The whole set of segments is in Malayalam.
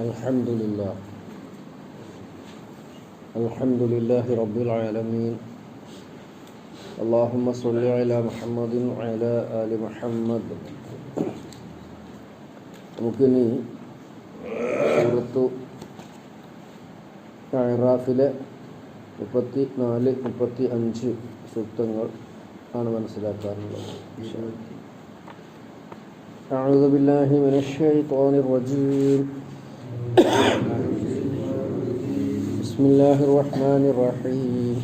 الحمد لله الحمد لله رب العالمين اللهم صل على محمد وعلى آل محمد നമുക്കിനി സൂറത്തു അറാഫിലെ മുപ്പത്തി നാല് മുപ്പത്തി അഞ്ച് സൂക്തങ്ങൾ ആണ് മനസ്സിലാക്കാറുള്ളത് أعوذ بالله من الشيطان الرجيم بسم الله الرحمن الرحيم.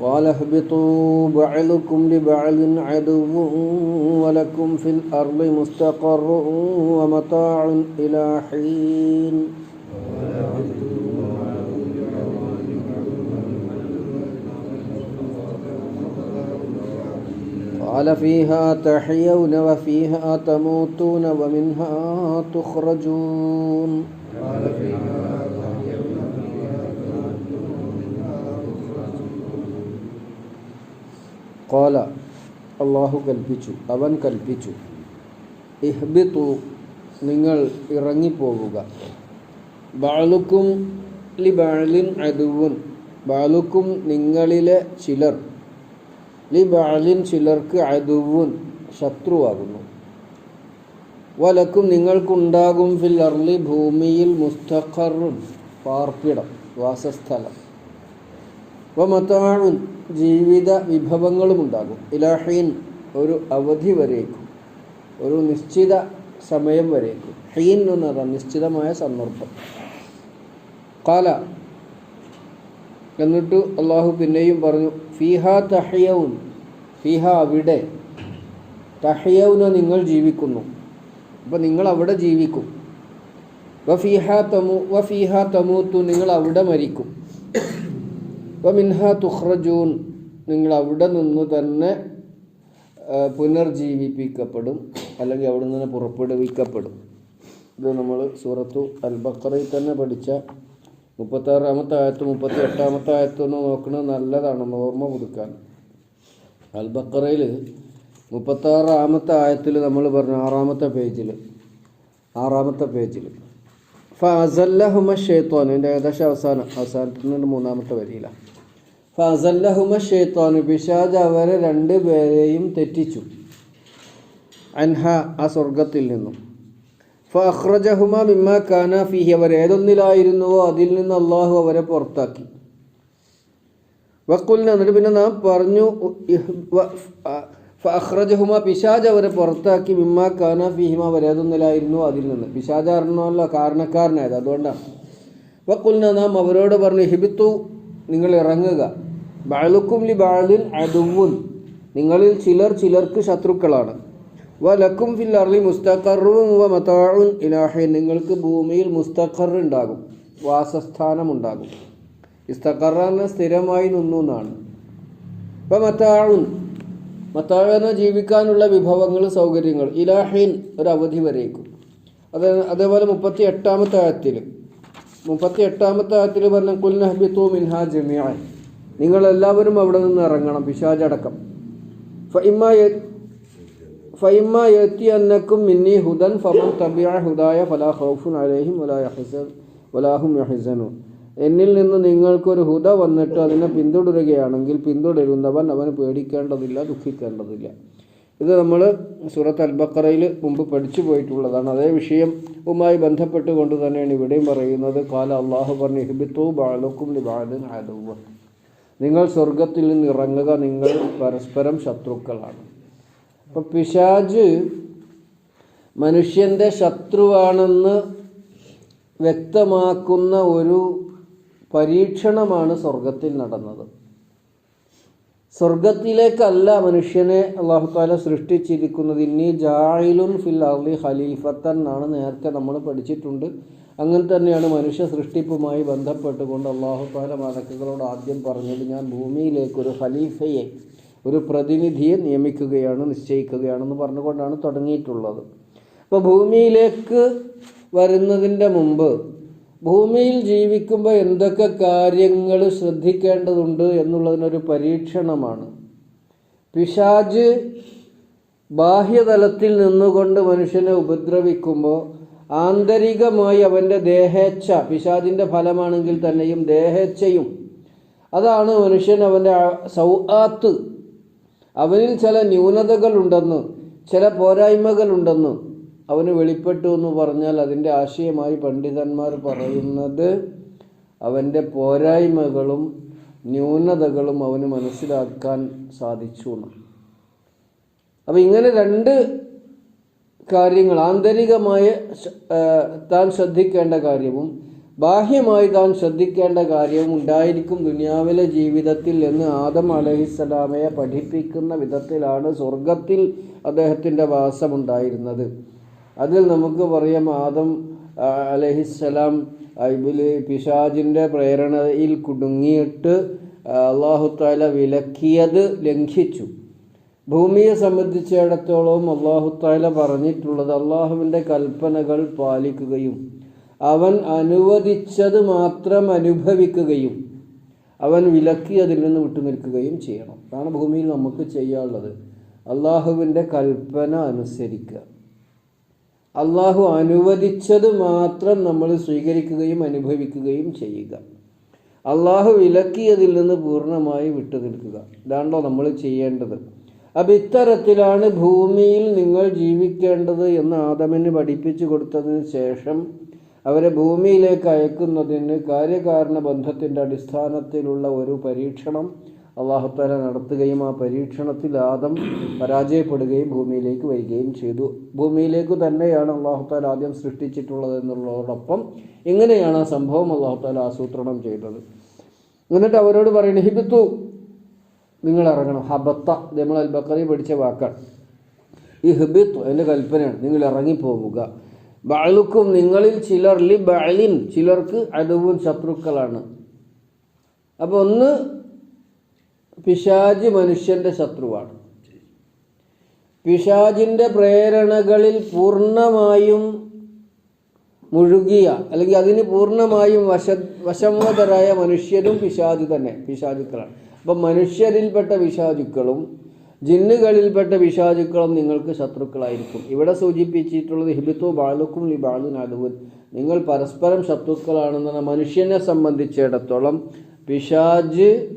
قال اهبطوا بعضكم لبعض عدو ولكم في الأرض مستقر ومتاع إلى حين. قال فيها تحيون وفيها تموتون ومنها تخرجون قال അള്ളാഹു കൽപ്പിച്ചു അവൻ കൽപ്പിച്ചു ഇഹ്ബിത്തു നിങ്ങൾ ഇറങ്ങിപ്പോവുക ബാലുക്കും ലി ബാലിൻ അതുവുൻ ബാലുക്കും നിങ്ങളിലെ ചിലർ ലി ബാലിൻ ചിലർക്ക് അതുവുൻ ശത്രുവാകുന്നു. വലക്കും നിങ്ങൾക്കുണ്ടാകും ഫിൽ ഭൂമിയിൽ മുസ്തഖറുൻ പാർപ്പിടം വാസസ്ഥലം. വമത്താഴുൻ ജീവിത വിഭവങ്ങളും ഉണ്ടാകും ഇലാഹീൻ ഒരു അവധി വരേക്കും. ഒരു നിശ്ചിത സമയം വരേക്കും. ഹീൻ എന്ന് പറഞ്ഞാൽ നിശ്ചിതമായ സന്ദർഭം. കാല എന്നിട്ട് അള്ളാഹു പിന്നെയും പറഞ്ഞു ഫീഹ തഹയൗൻ ഫിഹ അവിടെ. തഹയൗന നിങ്ങൾ ജീവിക്കുന്നു. അപ്പോൾ നിങ്ങൾ അവിടെ ജീവിക്കും. വഫീഹ തമു വഫീഹ തമൂത്തു നിങ്ങൾ അവിടെ മരിക്കും. വമിൻഹ തുഹ്റജൂൻ നിങ്ങൾ അവിടെ നിന്ന് തന്നെ പുനർജീവിപ്പിക്കപ്പെടും. അല്ലെങ്കിൽ അവിടെ നിന്ന് പുറപ്പെടുവിക്കപ്പെടും. ഇത് നമ്മൾ സൂറത്തു അൽ ബക്കറയിൽ തന്നെ പഠിച്ച മുപ്പത്താറാമത്തെ ആയത്ത് മുപ്പത്തി എട്ടാമത്തെ ആയത്തൊന്ന് നോക്കുന്നത് നല്ലതാണ് ഓർമ്മ കൊടുക്കാൻ അൽ മുപ്പത്തി മുപ്പത്താറാമത്തെ ആയത്തിൽ നമ്മൾ പറഞ്ഞു ആറാമത്തെ പേജിൽ ആറാമത്തെ പേജിൽ. ഫസല്ലഹുമ ഷെയ്ത്തോൻ എന്റെ ഏകദേശം അവസാനം അവസാനത്തിന് മൂന്നാമത്തെ വരിയിലാണ് ഫസല്ലഹുമ ഷെയ്ത്തോൻ പിശാജ് അവരെ രണ്ട് പേരെയും തെറ്റിച്ചു. അൻഹ ആ സ്വർഗത്തിൽ നിന്നും. ഫഹ്റജഹുമ അവർ ഏതൊന്നിലായിരുന്നുവോ അതിൽ നിന്ന് അള്ളാഹു അവരെ പുറത്താക്കി. വക്കുലിന് എന്നിട്ട് പിന്നെ നാം പറഞ്ഞു ഫഹ്റജഹുമ പിശാജ് അവരെ പുറത്താക്കി. മിമ്മ കാന ഫിഹിമ അവർ ഏതൊന്നിലായിരുന്നു അതിൽ നിന്ന്. പിശാജ് അറിഞ്ഞല്ലോ കാരണക്കാരനായത് അതുകൊണ്ടാണ്. വക്കുലിന് നാം അവരോട് പറഞ്ഞു ഹിബിത്തു നിങ്ങൾ ഇറങ്ങുക. ബാലുക്കും ലി ബാലിൻ അതുവും നിങ്ങളിൽ ചിലർ ചിലർക്ക് ശത്രുക്കളാണ്. വലക്കും ഫിൽ മുസ്തഖറും വ മതാഉൻ. ഇലാഹി നിങ്ങൾക്ക് ഭൂമിയിൽ മുസ്തഖർ ഉണ്ടാകും വാസസ്ഥാനം ഉണ്ടാകും. ഇസ്തഖറ സ്ഥിരമായി നിന്നു എന്നാണ്. ഇപ്പം മത്താഴും മത്താഴെന്ന് ജീവിക്കാനുള്ള വിഭവങ്ങൾ സൗകര്യങ്ങൾ ഇലാഹിൻ ഒരു അവധി വരേക്കും. അത് അതേപോലെ മുപ്പത്തി എട്ടാമത്തെ ആഴത്തിൽ മുപ്പത്തി എട്ടാമത്തെ ആഴത്തിൽ പറഞ്ഞ കുൽനഹബിത്തു മിൻഹാ ജമിയാൻ നിങ്ങളെല്ലാവരും അവിടെ നിന്ന് ഇറങ്ങണം പിശാചടക്കം ഫൈമ യത്തി അന്നക്കും മിന്നി ഹുദൻ ഫമൻ തബിയ ഹുദായ ഫലാ ഹൗഫുൻ അലൈഹിം വലാ വലാഹും യഹ്സനു എന്നിൽ നിന്ന് നിങ്ങൾക്കൊരു ഹുദ വന്നിട്ട് അതിനെ പിന്തുടരുകയാണെങ്കിൽ പിന്തുടരുന്നവൻ അവന് പേടിക്കേണ്ടതില്ല ദുഃഖിക്കേണ്ടതില്ല. ഇത് നമ്മൾ സൂറത്ത് അൽബക്കറയിൽ മുമ്പ് പഠിച്ചു പോയിട്ടുള്ളതാണ്. അതേ വിഷയവുമായി ബന്ധപ്പെട്ടുകൊണ്ട് തന്നെയാണ് ഇവിടെയും പറയുന്നത്. കാല അള്ളാഹു പറഞ്ഞു ഹിബിത്തു ബാലക്കും നിങ്ങൾ സ്വർഗത്തിൽ നിന്ന് ഇറങ്ങുക നിങ്ങൾ പരസ്പരം ശത്രുക്കളാണ്. അപ്പം പിശാജ് മനുഷ്യന്റെ ശത്രുവാണെന്ന് വ്യക്തമാക്കുന്ന ഒരു പരീക്ഷണമാണ് സ്വർഗത്തിൽ നടന്നത്. സ്വർഗത്തിലേക്കല്ല മനുഷ്യനെ അള്ളാഹുത്താല സൃഷ്ടിച്ചിരിക്കുന്നത്. ഇനി ജായിലുൻ ഫിൽ അർലി ഖലീഫത്തൻ എന്നാണ് നേരത്തെ നമ്മൾ പഠിച്ചിട്ടുണ്ട്. അങ്ങനെ തന്നെയാണ് മനുഷ്യ സൃഷ്ടിപ്പുമായി ബന്ധപ്പെട്ടുകൊണ്ട് അള്ളാഹുത്താല മലക്കുകളോട് ആദ്യം പറഞ്ഞത് ഞാൻ ഭൂമിയിലേക്കൊരു ഖലീഫയെ ഒരു പ്രതിനിധിയെ നിയമിക്കുകയാണ് നിശ്ചയിക്കുകയാണെന്ന് പറഞ്ഞുകൊണ്ടാണ് തുടങ്ങിയിട്ടുള്ളത്. അപ്പോൾ ഭൂമിയിലേക്ക് വരുന്നതിന്റെ മുമ്പ് ഭൂമിയിൽ ജീവിക്കുമ്പോൾ എന്തൊക്കെ കാര്യങ്ങൾ ശ്രദ്ധിക്കേണ്ടതുണ്ട് എന്നുള്ളതിനൊരു പരീക്ഷണമാണ്. പിശാജ് ബാഹ്യതലത്തിൽ നിന്നുകൊണ്ട് മനുഷ്യനെ ഉപദ്രവിക്കുമ്പോൾ ആന്തരികമായി അവന്റെ ദേഹേച്ഛ പിശാജിന്റെ ഫലമാണെങ്കിൽ തന്നെയും ദേഹേച്ഛയും അതാണ് മനുഷ്യൻ അവന്റെ സൗആത്ത് അവനിൽ ചില ന്യൂനതകളുണ്ടെന്ന് ചില പോരായ്മകളുണ്ടെന്ന് അവന് വെളിപ്പെട്ടു എന്ന് പറഞ്ഞാൽ അതിന്റെ ആശയമായി പണ്ഡിതന്മാർ പറയുന്നത് അവന്റെ പോരായ്മകളും ന്യൂനതകളും അവന് മനസ്സിലാക്കാൻ സാധിച്ചു അപ്പം ഇങ്ങനെ രണ്ട് കാര്യങ്ങൾ ആന്തരികമായ താൻ ശ്രദ്ധിക്കേണ്ട കാര്യവും ബാഹ്യമായി താൻ ശ്രദ്ധിക്കേണ്ട കാര്യം ഉണ്ടായിരിക്കും ദുനിയാവിലെ ജീവിതത്തിൽ എന്ന് ആദം അലഹിസ്സലാമയെ പഠിപ്പിക്കുന്ന വിധത്തിലാണ് സ്വർഗത്തിൽ അദ്ദേഹത്തിന്റെ വാസമുണ്ടായിരുന്നത്. അതിൽ നമുക്ക് പറയാം ആദം അലഹിസ്സലാം ഇതിൽ പിശാജിന്റെ പ്രേരണയിൽ കുടുങ്ങിയിട്ട് അള്ളാഹു താല വിലക്കിയത് ലംഘിച്ചു. ഭൂമിയെ സംബന്ധിച്ചിടത്തോളം അള്ളാഹുത്താല പറഞ്ഞിട്ടുള്ളത് അള്ളാഹുവിന്റെ കൽപ്പനകൾ പാലിക്കുകയും അവൻ അനുവദിച്ചത് മാത്രം അനുഭവിക്കുകയും അവൻ വിലക്കി അതിൽ നിന്ന് വിട്ടുനിൽക്കുകയും ചെയ്യണം. അതാണ് ഭൂമിയിൽ നമുക്ക് ചെയ്യാനുള്ളത്. അള്ളാഹുവിന്റെ കൽപ്പന അനുസരിക്കുക. അള്ളാഹു അനുവദിച്ചത് മാത്രം നമ്മൾ സ്വീകരിക്കുകയും അനുഭവിക്കുകയും ചെയ്യുക. അള്ളാഹു വിലക്കിയതിൽ നിന്ന് പൂർണമായി വിട്ടുനിൽക്കുക. ഇതാണല്ലോ നമ്മൾ ചെയ്യേണ്ടത്. അപ്പം ഇത്തരത്തിലാണ് ഭൂമിയിൽ നിങ്ങൾ ജീവിക്കേണ്ടത് എന്ന് ആദമിന് പഠിപ്പിച്ചു കൊടുത്തതിന് ശേഷം അവരെ ഭൂമിയിലേക്ക് അയക്കുന്നതിന് കാര്യകാരണ ബന്ധത്തിന്റെ അടിസ്ഥാനത്തിലുള്ള ഒരു പരീക്ഷണം അള്ളാഹുത്താല നടത്തുകയും ആ പരീക്ഷണത്തിൽ ആദം പരാജയപ്പെടുകയും ഭൂമിയിലേക്ക് വരികയും ചെയ്തു. ഭൂമിയിലേക്ക് തന്നെയാണ് അള്ളാഹുത്താല ആദ്യം സൃഷ്ടിച്ചിട്ടുള്ളത് എന്നുള്ളതോടൊപ്പം ഇങ്ങനെയാണ് ആ സംഭവം അള്ളാഹുത്താല ആസൂത്രണം ചെയ്തത്. എന്നിട്ട് അവരോട് പറയണ ഹിബിത്തു നിങ്ങൾ ഇറങ്ങണം. ഹബത്ത നമ്മൾ അൽ ബക്കറി പഠിച്ച വാക്കാണ്. ഈ ഹിബിത്തു എന്റെ കൽപ്പനയാണ്. നിങ്ങൾ ഇറങ്ങിപ്പോവുക. ബാളുക്കും നിങ്ങളിൽ ചിലർ ലി ബാലിൻ ചിലർക്ക് അടവും ശത്രുക്കളാണ്. അപ്പോൾ ഒന്ന് പിശാജ് മനുഷ്യന്റെ ശത്രുവാണ്. പിശാജിന്റെ പ്രേരണകളിൽ പൂർണമായും മുഴുകിയ അല്ലെങ്കിൽ അതിന് പൂർണമായും വശ വശംവതരായ മനുഷ്യരും പിശാജ് തന്നെ പിശാചുക്കളാണ് അപ്പം മനുഷ്യരിൽപ്പെട്ട പിശാചുക്കളും ജിന്നുകളിൽപ്പെട്ട പിശാചുക്കളും നിങ്ങൾക്ക് ശത്രുക്കളായിരിക്കും. ഇവിടെ സൂചിപ്പിച്ചിട്ടുള്ളത് ഹിബിത്തു ബാലുക്കും ലി ബാലുൻ അതുവൻ നിങ്ങൾ പരസ്പരം ശത്രുക്കളാണെന്ന മനുഷ്യനെ സംബന്ധിച്ചിടത്തോളം പിശാജ്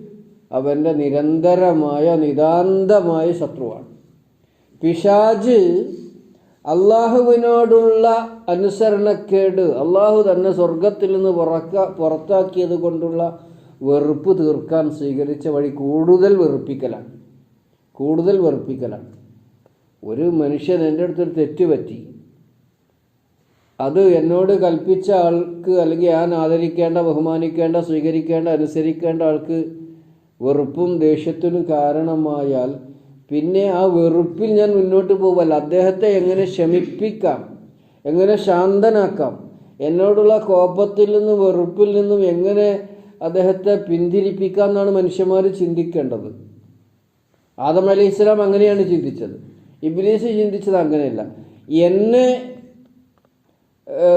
അവന്റെ നിരന്തരമായ നിതാന്തമായ ശത്രുവാണ്. പിശാജ് അള്ളാഹുവിനോടുള്ള അനുസരണക്കേട് അള്ളാഹു തന്നെ സ്വർഗത്തിൽ നിന്ന് പുറക്ക പുറത്താക്കിയത് കൊണ്ടുള്ള വെറുപ്പ് തീർക്കാൻ സ്വീകരിച്ച വഴി കൂടുതൽ വെറുപ്പിക്കലാണ്. കൂടുതൽ വെറുപ്പിക്കലാണ്. ഒരു മനുഷ്യൻ എന്റെ അടുത്തൊരു തെറ്റ് പറ്റി. അത് എന്നോട് കൽപ്പിച്ച ആൾക്ക് അല്ലെങ്കിൽ ഞാൻ ആദരിക്കേണ്ട ബഹുമാനിക്കേണ്ട സ്വീകരിക്കേണ്ട അനുസരിക്കേണ്ട ആൾക്ക് വെറുപ്പും ദേഷ്യത്തിനും കാരണമായാൽ പിന്നെ ആ വെറുപ്പിൽ ഞാൻ മുന്നോട്ട് പോവല്ല. അദ്ദേഹത്തെ എങ്ങനെ ക്ഷമിപ്പിക്കാം എങ്ങനെ ശാന്തനാക്കാം? എന്നോടുള്ള കോപത്തിൽ നിന്നും വെറുപ്പിൽ നിന്നും എങ്ങനെ അദ്ദേഹത്തെ പിന്തിരിപ്പിക്കാം എന്നാണ് മനുഷ്യന്മാർ ചിന്തിക്കേണ്ടത്. ആദം അലൈഹി ഇസ്ലാം അങ്ങനെയാണ് ചിന്തിച്ചത്. ഇബ്ലീസ് ചിന്തിച്ചത് അങ്ങനെയല്ല. എന്നെ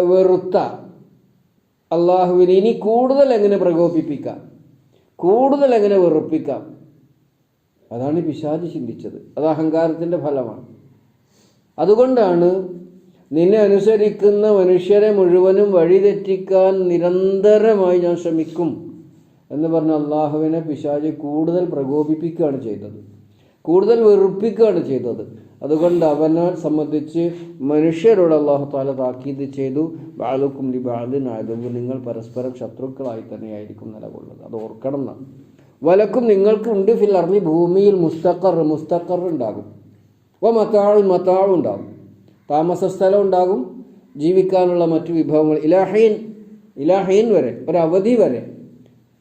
വെറുത്ത അള്ളാഹുവിനെ ഇനി കൂടുതൽ എങ്ങനെ പ്രകോപിപ്പിക്കാം? കൂടുതൽ എങ്ങനെ വെറുപ്പിക്കാം? അതാണ് പിശാജ് ചിന്തിച്ചത്. അത് അഹങ്കാരത്തിന്റെ ഫലമാണ്. അതുകൊണ്ടാണ് നിന്നെ അനുസരിക്കുന്ന മനുഷ്യരെ മുഴുവനും വഴിതെറ്റിക്കാൻ നിരന്തരമായി ഞാൻ ശ്രമിക്കും എന്ന് പറഞ്ഞ അള്ളാഹുവിനെ പിശാജ് കൂടുതൽ പ്രകോപിപ്പിക്കുകയാണ് ചെയ്തത്. കൂടുതൽ വെറുപ്പിക്കുകയാണ് ചെയ്തത്. അതുകൊണ്ട് അവനെ സംബന്ധിച്ച് മനുഷ്യരോട് അള്ളാഹു താല താക്കീത് ചെയ്തു. ബാലുക്കും ലി ബാലിനായതും നിങ്ങൾ പരസ്പരം ശത്രുക്കളായി തന്നെയായിരിക്കും നിലകൊള്ളുന്നത്. അത് ഓർക്കണം എന്നാണ് വലക്കും നിങ്ങൾക്ക് ഉണ്ട് ഫിൽ അറിഞ്ഞ് ഭൂമിയിൽ മുസ്തഖർ മുസ്തഖർ ഉണ്ടാകും. അപ്പോൾ മത്താഴും മത്താഴും ഉണ്ടാകും. താമസ സ്ഥലം ഉണ്ടാകും. ജീവിക്കാനുള്ള മറ്റു വിഭവങ്ങൾ ഇലാഹീൻ ഇലാഹീൻ വരെ ഒരവധി വരെ.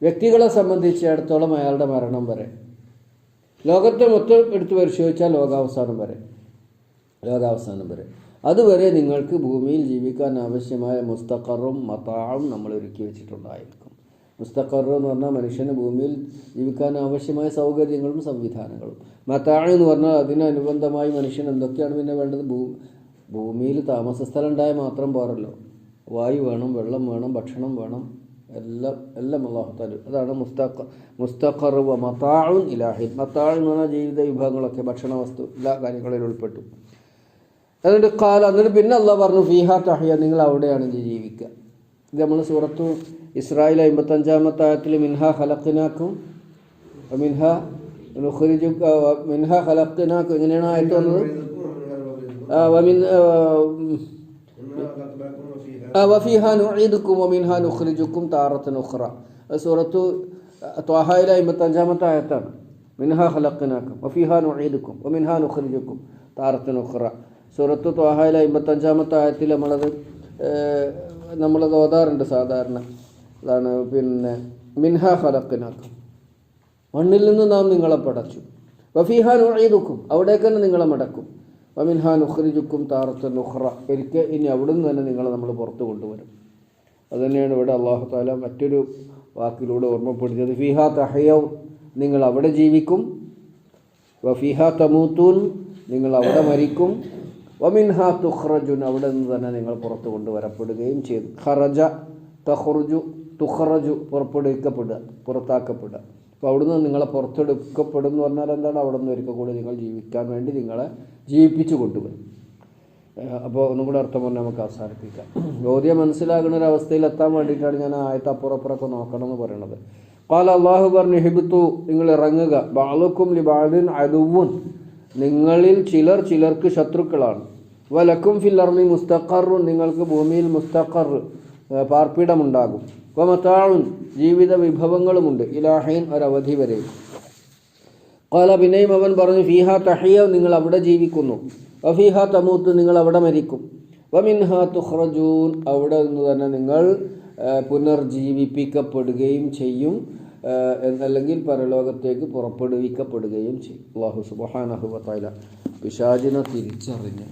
വ്യക്തികളെ സംബന്ധിച്ചിടത്തോളം അയാളുടെ മരണം വരെ. ലോകത്തെ മൊത്തം എടുത്ത് പരിശോധിച്ചാൽ ലോകാവസാനം വരെ. ലോകാവസാനം വരെ. അതുവരെ നിങ്ങൾക്ക് ഭൂമിയിൽ ജീവിക്കാൻ ആവശ്യമായ മുസ്തഖറും മതാവും നമ്മൾ ഒരുക്കി വെച്ചിട്ടുണ്ടായിരിക്കും. മുസ്തഖർ എന്ന് പറഞ്ഞാൽ മനുഷ്യന് ഭൂമിയിൽ ജീവിക്കാൻ ആവശ്യമായ സൗകര്യങ്ങളും സംവിധാനങ്ങളും. മതാഴ് എന്ന് പറഞ്ഞാൽ അതിനനുബന്ധമായി മനുഷ്യൻ എന്തൊക്കെയാണ് പിന്നെ വേണ്ടത്? ഭൂ ഭൂമിയിൽ താമസ സ്ഥലം ഉണ്ടായാൽ മാത്രം പോരല്ലോ. വായു വേണം വെള്ളം വേണം ഭക്ഷണം വേണം. എല്ലാം എല്ലാം അള്ളാഹു താല അതാണ് മുസ്തഖ മുസ്തഖർ വ മത്താഴുൻ ഇലാഹിൻ മത്താഴ് എന്ന് പറഞ്ഞാൽ ജീവിത വിഭവങ്ങളൊക്കെ ഭക്ഷണ വസ്തു എല്ലാ കാര്യങ്ങളിലും ഉൾപ്പെട്ടു. എന്നിട്ട് കാല എന്നിട്ട് പിന്നെ അള്ളാഹ് പറഞ്ഞു ഫീഹ തഹിയ നിങ്ങൾ അവിടെയാണ് ജീവിക്കുക. ഇത് നമ്മൾ സൂറത്തു ഇസ്രായേൽ അമ്പത്തഞ്ചാമത്തെ ആയത്തിൽ മിൻഹ ഹലക്കിനാക്കും മിൻഹ നുഖരിജു മിൻഹ ഹലക്കിനാക്കും എങ്ങനെയാണ് ആയത്ത് വന്നത്? വമിൻ ആ, ആ, വഫീഹ നുഈദുക്കും വമിൻഹ നുഖ്രിജുക്കും താറത്തൻ ഉഖ്റ. അത് സൂറത്തു ത്വാഹയിലെ അമ്പത്തഞ്ചാമത്തെ ആയത്താണ്. മിൻഹ ഖലഖനാക്കും. വഫീഹ നുഈദുക്കും വമിൻഹ നുഖ്രിജുക്കും താറത്തൻ ഉഖ്റ. സൂറത്തു ത്വാഹയിലെ അമ്പത്തഞ്ചാമത്തെ ആയത്തിൽ നമ്മളത് നമ്മളത് ഓതാറുണ്ട് സാധാരണ. അതാണ് പിന്നെ മിൻഹാ ഖലഖനാക്കും. മണ്ണിൽ നിന്ന് നാം നിങ്ങളെ പടച്ചു. വഫീഹാൻ നുഈദുക്കും അവിടേക്ക് തന്നെ നിങ്ങളെ മടക്കും. വമിൻഹ നുഖ്രിജുക്കും താറത്ത് നുഹ്റ ഒരിക്കൽ ഇനി അവിടെ നിന്ന് തന്നെ നിങ്ങളെ നമ്മൾ പുറത്തു കൊണ്ടുവരും. അതുതന്നെയാണ് ഇവിടെ അള്ളാഹു താല മറ്റൊരു വാക്കിലൂടെ ഓർമ്മപ്പെടുത്തിയത്. ഫിഹ തഹയൗ നിങ്ങൾ അവിടെ ജീവിക്കും. വഫിഹ തമൂത്തൂൻ നിങ്ങൾ അവിടെ മരിക്കും. വമിൻഹാ തുഹ്റജുൻ അവിടെ നിന്ന് തന്നെ നിങ്ങൾ പുറത്ത് കൊണ്ടുവരപ്പെടുകയും ചെയ്തു. ഖറജ തഹ്റുജു തുഹ്റജു പുറപ്പെടുവിക്കപ്പെടുക പുറത്താക്കപ്പെടുക. അപ്പോൾ അവിടുന്ന് നിങ്ങളെ പുറത്തെടുക്കപ്പെടും എന്ന് പറഞ്ഞാൽ എന്താണ്? അവിടെ നിന്ന് ഒരിക്കൽ കൂടി നിങ്ങൾ ജീവിക്കാൻ വേണ്ടി നിങ്ങളെ ജീവിപ്പിച്ചു കൊണ്ടുവരും അപ്പോൾ ഒന്നും കൂടെ അർത്ഥം പറഞ്ഞാൽ നമുക്ക് അവസാനിപ്പിക്കാം. ബോധ്യം മനസ്സിലാകുന്ന ഒരു അവസ്ഥയിൽ എത്താൻ വേണ്ടിയിട്ടാണ് ഞാൻ ആയത്തെ അപ്പുറപ്പുറമൊക്കെ നോക്കണം എന്ന് പറയണത്. കാല അള്ളാഹു പറഞ്ഞു ഹിബിത്തു നിങ്ങൾ ഇറങ്ങുക. ബാലുക്കും ലിബാലിൻ അലുവും നിങ്ങളിൽ ചിലർ ചിലർക്ക് ശത്രുക്കളാണ്. വലക്കും ഫിൽ അർലി മുസ്തഖറുൻ നിങ്ങൾക്ക് ഭൂമിയിൽ മുസ്തഖർ പാർപ്പിടമുണ്ടാകും. വമത്താഴുൻ ജീവിത വിഭവങ്ങളുമുണ്ട്. ഇലാഹൈൻ ഒരവധി വരെ. കാല പിന്നെയും അവൻ പറഞ്ഞു ഫീഹ തഹിയ നിങ്ങൾ അവിടെ ജീവിക്കുന്നു. വഫീഹ തമൂത്ത് നിങ്ങൾ അവിടെ മരിക്കും. വമിൻഹ തുഹ്റജൂൻ അവിടെ നിന്ന് തന്നെ നിങ്ങൾ പുനർജീവിപ്പിക്കപ്പെടുകയും ചെയ്യും എന്നല്ലെങ്കിൽ പരലോകത്തേക്ക് പുറപ്പെടുവിക്കപ്പെടുകയും ചെയ്യും. അള്ളാഹു സുബാനഹുബത്തല പിശാചിനെ തിരിച്ചറിഞ്ഞ്.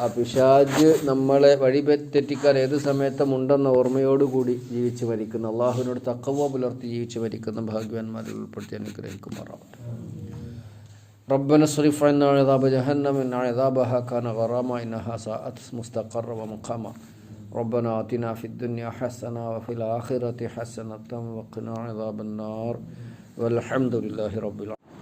ആ പിശാജ് നമ്മളെ വഴി തെറ്റിക്കാൻ ഏത് സമയത്തും ഉണ്ടെന്ന ഓർമ്മയോടുകൂടി ജീവിച്ച് മരിക്കുന്ന അള്ളാഹുവിനോട് തക്കവ പുലർത്തി ജീവിച്ച് മരിക്കുന്ന ഭാഗ്യവാന്മാരിൽ ഉൾപ്പെടുത്തി അനുഗ്രഹിക്കുമാറാവട്ടെ ربنا اصرف عنا عذاب جهنم إن عذابها كان غراما إنها ساءت مستقرا ومقاما ربنا آتنا في الدنيا حسنة وفي الآخرة حسنة وقنا عذاب النار والحمد لله رب العالمين